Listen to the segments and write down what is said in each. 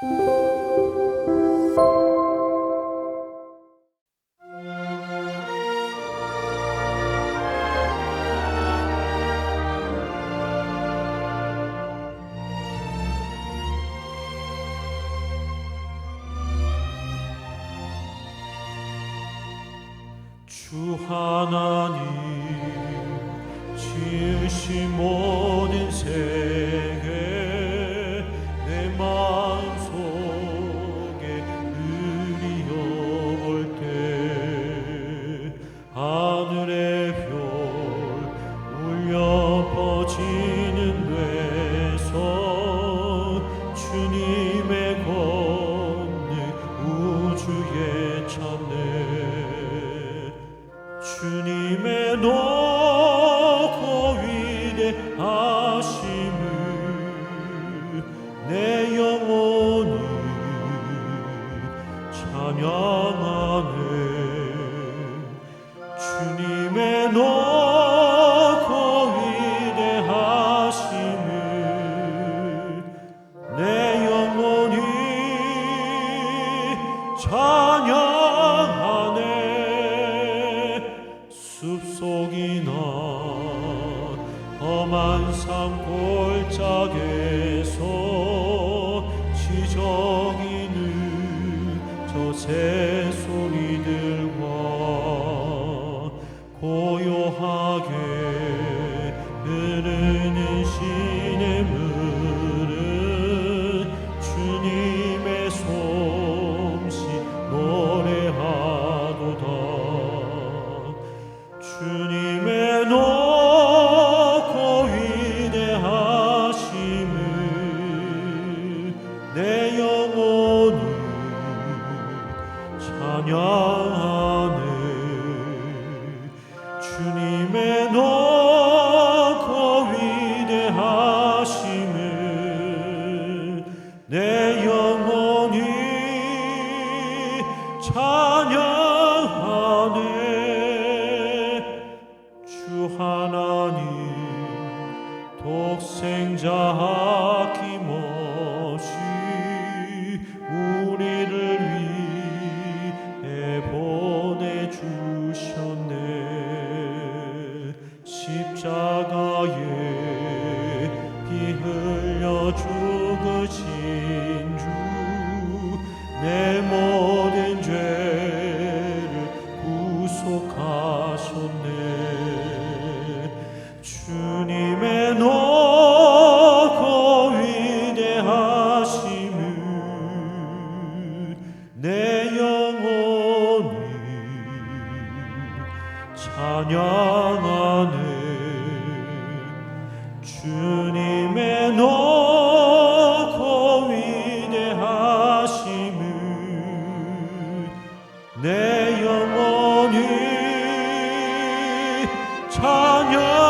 주 하나님 지으신 모든 세 하심을 내 영혼이 찬양하네 험한 산 골짜기에서 지저귀는 저 새소리들과 고요하게 흐르 찬양하네. 주님의 높고 위대하심을 내 영혼이 찬양하네. 주 하나님 독생자 십자가에 피 흘려 죽으신 주 내 모든 죄를 구속하셨네 주님의 높고 위대하심을 내 영혼이 찬양하네 주님의 높고 위대하심을 내 영혼이 찬양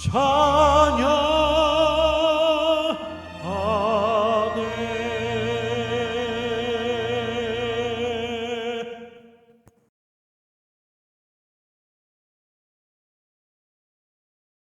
찬양.